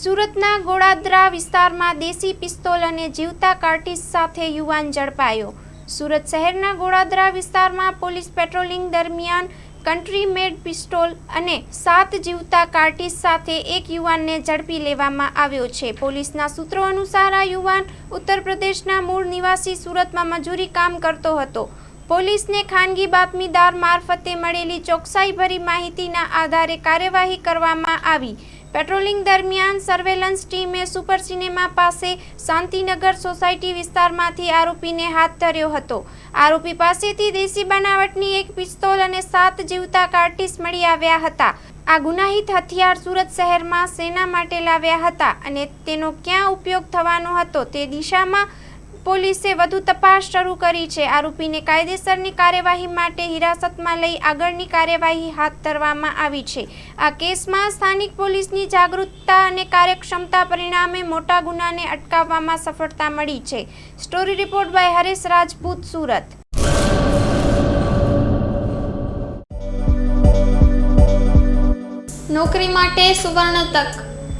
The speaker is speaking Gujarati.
સુરતના ગોળાદરા વિસ્તારમાં દેશી પિસ્તોલ અને જીવતા કાર્ટિસ સાથે યુવાન ઝડપાયો. સુરત શહેરના ગોળાદરા વિસ્તારમાં પોલીસ પેટ્રોલિંગ દરમિયાન કન્ટ્રી મેડ પિસ્તોલ અને સાત જીવતા કાર્ટિસ સાથે એક યુવાનને ઝડપી લેવામાં આવ્યો છે. પોલીસના સૂત્રો અનુસાર આ યુવાન ઉત્તર પ્રદેશના મૂળ નિવાસી સુરતમાં મજૂરી કામ કરતો હતો. પોલીસને ખાનગી બાતમીદાર મારફતે મળેલી ચોકસાઈભરી માહિતીના આધારે કાર્યવાહી કરવામાં આવી. પેટ્રોલિંગ દરમિયાન સર્વેલન્સ ટીમે સુપર સિનેમા પાસે શાંતિનગર સોસાયટી વિસ્તારમાંથી આરોપીને હાથ ધર્યો હતો. આરોપી પાસેથી દેશી બનાવટની એક પિસ્તોલ અને સાત જીવતા કાર્ટિસ મળી આવ્યા હતા. આ ગુનાહિત હથિયાર સુરત શહેરમાં સેના માટે લાવ્યા હતા અને તેનો ક્યાં ઉપયોગ થવાનો હતો તે દિશામાં પોલીસે વધુ તપાસ શરૂ કરી છે. આરોપીને કાયદેસરની કાર્યવાહી માટે હિરાસતમાં લઈ આગળની કાર્યવાહી હાથ ધરવામાં આવી છે. આ કેસમાં સ્થાનિક પોલીસની જાગૃતતા અને કાર્યક્ષમતા પરિણામે મોટા ગુનાને અટકાવવામાં સફળતા મળી છે. Story report by Haresh Rajput, Surat. નોકરી માટે સુવર્ણ તક.